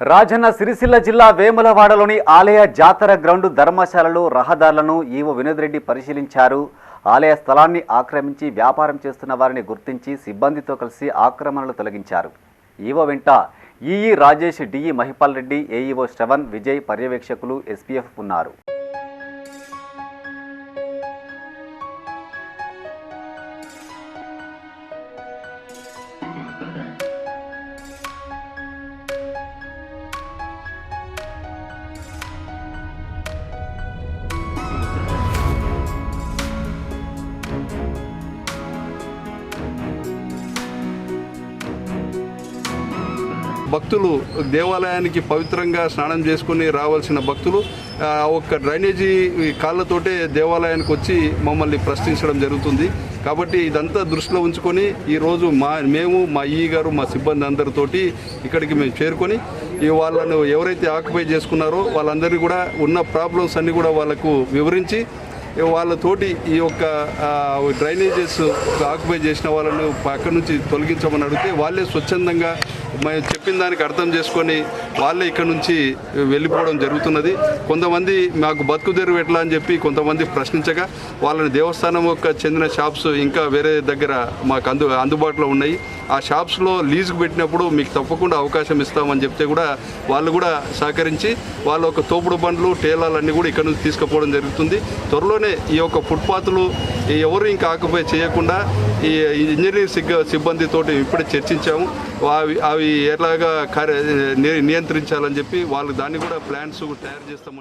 రాజన్న సిరిసిల్ల జిల్లా వేములవాడలోని ఆలయ జాతర గ్రౌండ్ ధర్మశాలలు రహదారులను ఈవో వినోద్రెడ్డి పరిశీలించారు. ఆలయ స్థలాన్ని ఆక్రమించి వ్యాపారం చేస్తున్న వారిని గుర్తించి సిబ్బందితో కలిసి ఆక్రమణలు తొలగించారు. ఈవో వెంట EE Rajesh DE Mahipal Reddy AEO Shravan Vijay పర్యవేక్షకులు SPF ఉన్నారు. భక్తులు దేవాలయానికి పవిత్రంగా స్నానం చేసుకుని రావాల్సిన భక్తులు ఆ, ఒక్క డ్రైనేజీ కాళ్ళతోటే దేవాలయానికి వచ్చి మమ్మల్ని ప్రశ్నించడం జరుగుతుంది. కాబట్టి ఇదంతా దృష్టిలో ఉంచుకొని ఈరోజు మా మేము మా ఈ గారు మా సిబ్బంది అందరితోటి ఇక్కడికి మేము చేరుకొని ఈ వాళ్ళను ఎవరైతే ఆక్యుపై చేసుకున్నారో వాళ్ళందరికీ కూడా ఉన్న ప్రాబ్లమ్స్ అన్నీ కూడా వాళ్ళకు వివరించి వాళ్ళతోటి ఈ యొక్క డ్రైనేజెస్ ఆక్యుపై చేసిన వాళ్ళను అక్కడి నుంచి తొలగించమని అడిగితే వాళ్ళే స్వచ్ఛందంగా మేము చెప్పిన దానికి అర్థం చేసుకొని వాళ్ళే ఇక్కడ నుంచి వెళ్ళిపోవడం జరుగుతున్నది. కొంతమంది మాకు బతుకు తెరువు ఎట్లా అని చెప్పి కొంతమంది ప్రశ్నించగా వాళ్ళని దేవస్థానం యొక్క చెందిన షాప్స్ ఇంకా వేరే దగ్గర మాకు అందు అందుబాటులో ఉన్నాయి. ఆ షాప్స్లో లీజుకు పెట్టినప్పుడు మీకు తప్పకుండా అవకాశం ఇస్తామని చెప్తే కూడా వాళ్ళు కూడా సహకరించి వాళ్ళ ఒక తోపుడు బండ్లు టేలాలు అన్నీ కూడా ఇక్కడ నుంచి తీసుకుపోవడం జరుగుతుంది. త్వరలోనే ఈ యొక్క ఫుట్పాత్లు ఎవరు ఇంకా ఆక్యుపై చేయకుండా ఈ ఇంజనీరింగ్ సిగ్గ సిబ్బందితోటి ఇప్పుడే చర్చించాము. అవి అవి ఎలాగా కార్య ని- నియంత్రించాలని చెప్పి వాళ్ళు దాన్ని కూడా ప్లాన్స్ తయారు చేస్తామని